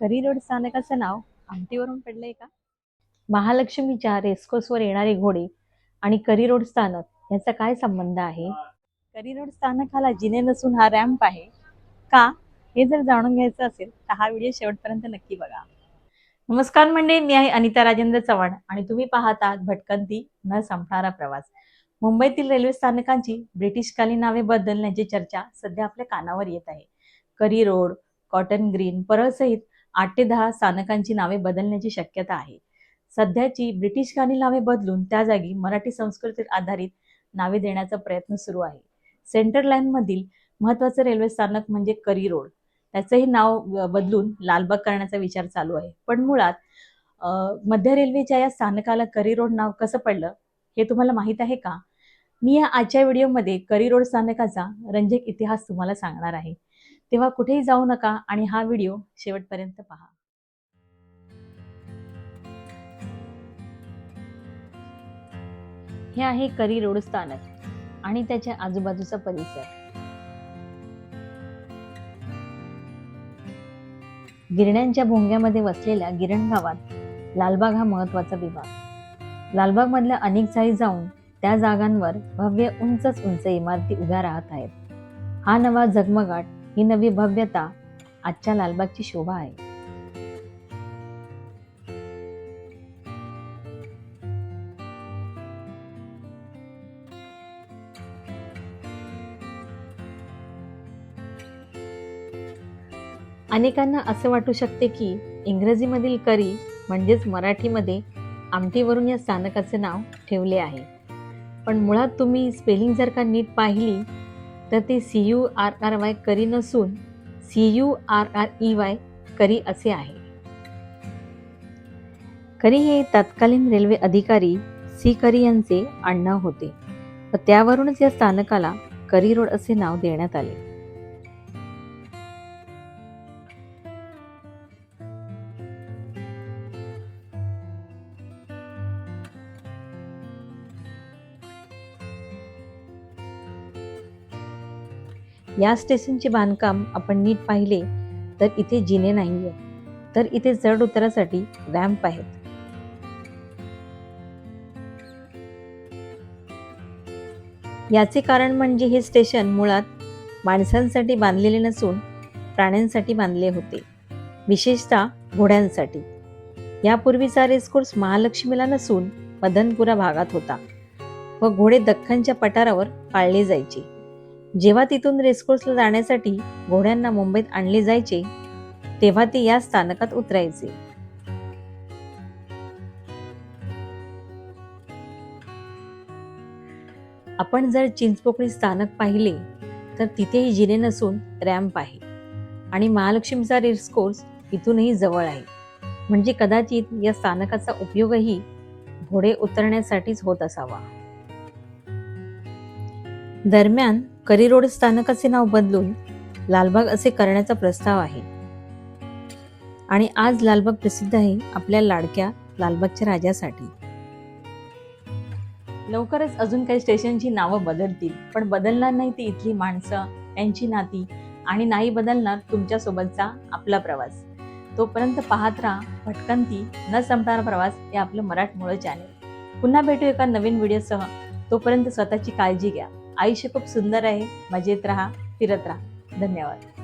करी road स्थानकाचं नाव आमटीवरून पडलंय का? महालक्ष्मीच्या रेस्कोसवर येणारे घोडे आणि करी रोड स्थानक याचा काय संबंध आहे? करी रोड स्थानकाला जिने नसून हा रॅम्प आहे. का? हे जर जाणून घ्यायचं असेल तर हा व्हिडिओ शेवटपर्यंत नक्की बघा. नमस्कार मंडळी मी आहे अनिता राजेंद्र चव्हाण आणि तुम्ही पाहत आहात भटकंती न संपणारा प्रवास. मुंबईतील रेल्वे स्थानकांची ब्रिटिशकालीन नावे बदलण्याची चर्चा सध्या आपल्या कानावर येत आहे. करी रोड कॉटन ग्रीन परळसहित आठ ते दहा स्थानकांची नावे बदलण्याची शक्यता आहे. सध्याची ब्रिटिशकालीन नावे बदलून त्या जागी मराठी संस्कृतीवर आधारित नावे देण्याचा प्रयत्न सुरू आहे. सेंटर लाईनमधील महत्त्वाचं रेल्वे स्थानक म्हणजे करी रोड. त्याचंही नाव बदलून लालबाग करण्याचा विचार चालू आहे. पण मुळात मध्य रेल्वेच्या या स्थानकाला करी रोड नाव कसं पडलं हे तुम्हाला माहीत आहे का? मी या आजच्या व्हिडिओमध्ये करी रोड स्थानकाचा रंजक इतिहास तुम्हाला सांगणार आहे. तेव्हा कुठेही जाऊ नका आणि हा व्हिडिओ शेवटपर्यंत पहा. हे आहे करी रोड स्थानक आणि त्याच्या आजूबाजूचा परिसर. गिरण्यांच्या भोंग्यामध्ये वसलेल्या गिरण गावात लालबाग हा महत्त्वाचा विभाग. लालबाग मधल्या अनेक चाळी जाऊन त्या जागांवर भव्य उंचच उंच इमारती उभ्या राहत आहेत. हा नवा झगमगाट ही नवी भव्यता आजच्या लालबागची शोभा आहे. अनेकांना असं वाटू शकते की इंग्रजीमधील करी म्हणजेच मराठीमध्ये आमटीवरून या स्थानकाचे नाव ठेवले आहे. पण मुळात तुम्ही स्पेलिंग जर का नीट पाहिली तर ते C U R R Y curry नसून C U R R E Y Currey असे आहे. करी हे तत्कालीन रेल्वे अधिकारी सी करी यांचे आडनाव होते. व त्यावरूनच या स्थानकाला करी रोड असे नाव देण्यात आले. या स्टेशनचे बांधकाम आपण नीट पाहिले तर इथे जिने नाहीये. तर इथे चढ उतरासाठी रॅम्प आहेत. याचे कारण म्हणजे हे स्टेशन मुळात माणसांसाठी बांधलेले नसून प्राण्यांसाठी बांधले होते. विशेषतः घोड्यांसाठी. यापूर्वीचा रेसकोर्स महालक्ष्मीला नसून मदनपुरा भागात होता. व घोडे दख्खनच्या पठारावर पाळले जायचे. जेव्हा तिथून रेसकोर्सला जाण्यासाठी घोड्यांना मुंबईत आणले जायचे तेव्हा ते या स्थानकात उतरायचे. आपण जर चिंचपोकळी स्थानक पाहिले तर तिथेही जिने नसून रॅम्प आहे आणि महालक्ष्मीचा रेसकोर्स इथूनही जवळ आहे. म्हणजे कदाचित या स्थानकाचा उपयोगही घोडे उतरण्यासाठीच होत असावा. दरम्यान करी रोड स्थानकाचे नाव बदलून लालबाग असे करण्याचा प्रस्ताव आहे. आणि आज लालबाग प्रसिद्ध आहे आपल्या लाडक्या लालबागच्या राजासाठी. लवकरच अजून काही स्टेशनची नावं बदलतील पण बदलणार नाही ती इथली माणसं यांची नाती आणि नाही बदलणार तुमच्यासोबतचा आपला प्रवास. तोपर्यंत पाहत राहा भटकंती न संपणारा प्रवास हे आपलं मराठमोळं चॅनेल पुन्हा भेटू एका नवीन व्हिडिओसह तोपर्यंत स्वतःची काळजी घ्या. आयुष्य खूप सुंदर आहे. मजेत राहा फिरत राहा. धन्यवाद.